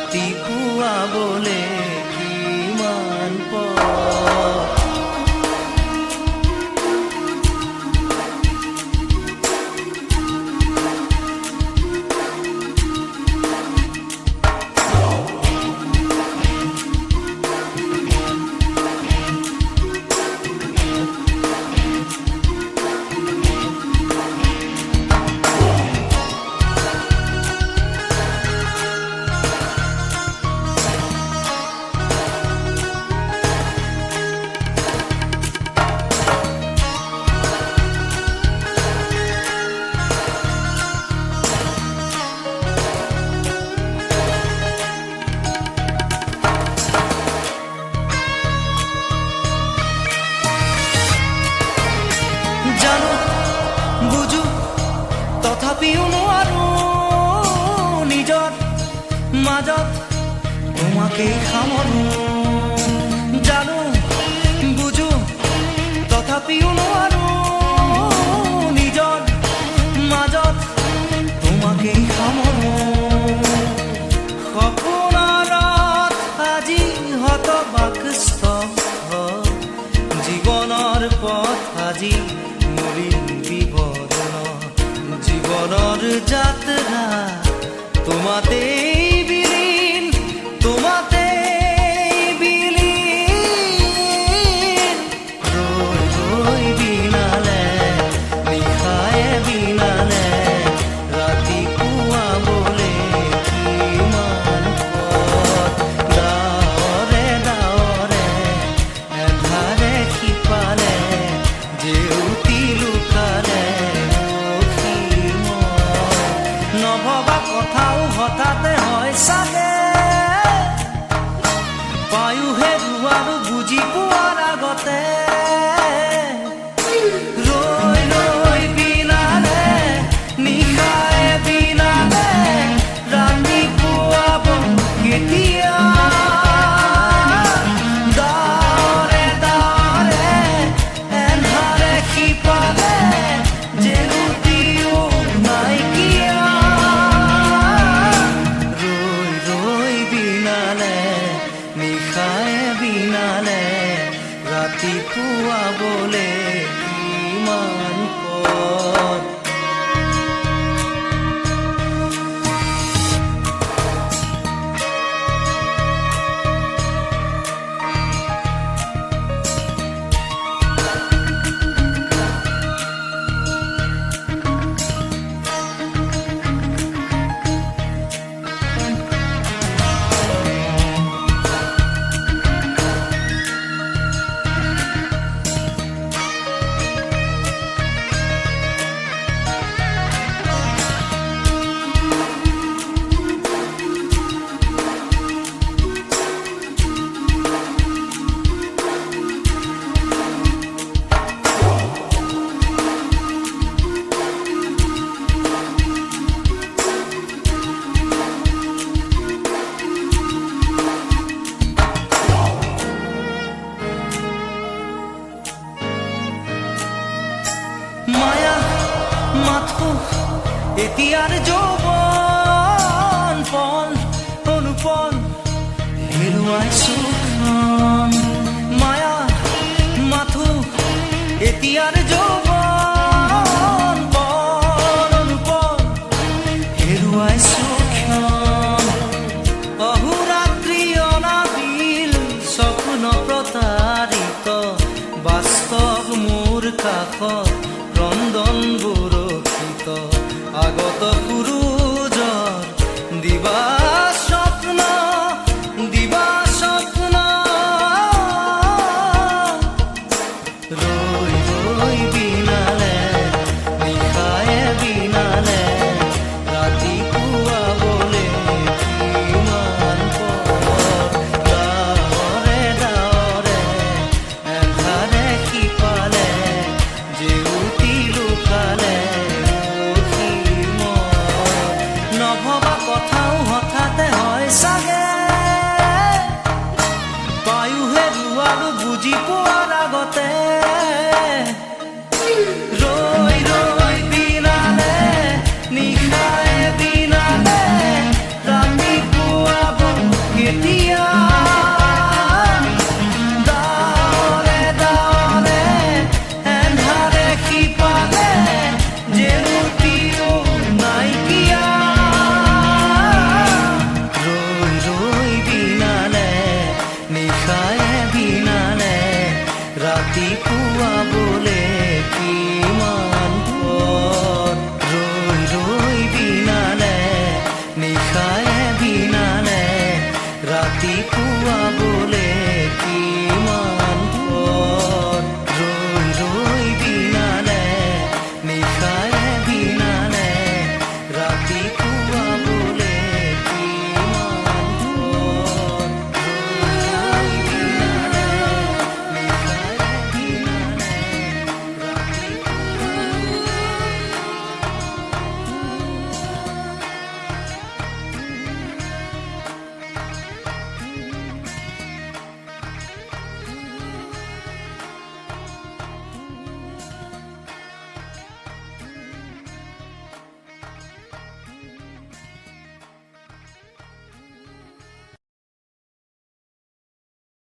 ৰাতিপুৱাবলে কিমান তোমাকেই সামৰো জানো বুজো তথাপিও নোৱাৰো নিজৰ মাজত তোমাকেই সামৰো সপোনত আজি হতবাকস্থ জীৱনৰ পথ আজি মলিন জীৱনৰ যাত্ৰা তোমাতেই পায়ো হেৰুৱাৰো বুজি পোৱাৰ নিশায়ে বিনালে ৰাতিপুৱাবলে কিমান পথ এতিয়াৰ যৌৱন পল অনুপল হেৰুৱাইছো ক্ষণ। মায়া, মাথো এতিয়াৰ যৌৱন পল অনুপল হেৰুৱাইছো ক্ষণ। অহোৰাত্ৰি অনাবিল, স্বপ্ন প্ৰতাৰিত বাস্তৱ মোৰ কাষত বায়ু হে দুৱাৰ বুজি পোৱাৰ আগতে। ৰৈ काए भी ना। ले राती पुआ बो